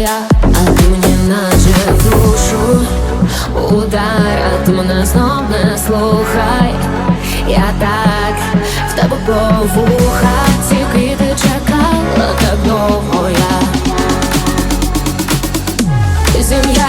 моя, а ты мне наче душу удар, от ти мене знов слухай, я так в тебе по вухах тільки ти чекала так довго я. Земля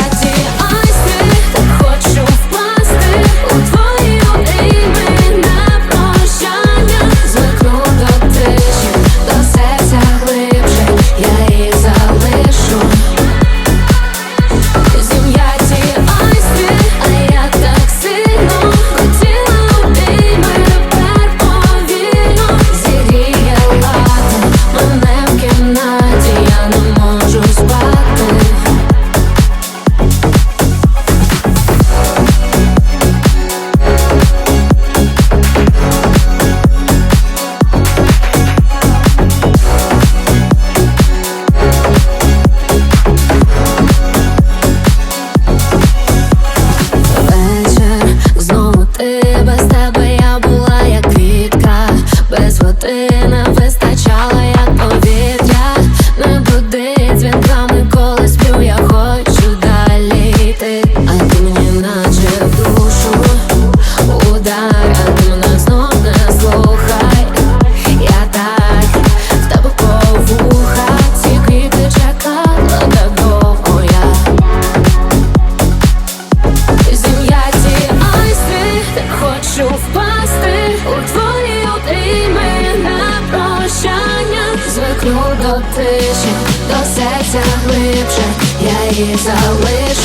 у твої обійми на прощання, звикну до тиші, до серця глибше, я її залишу.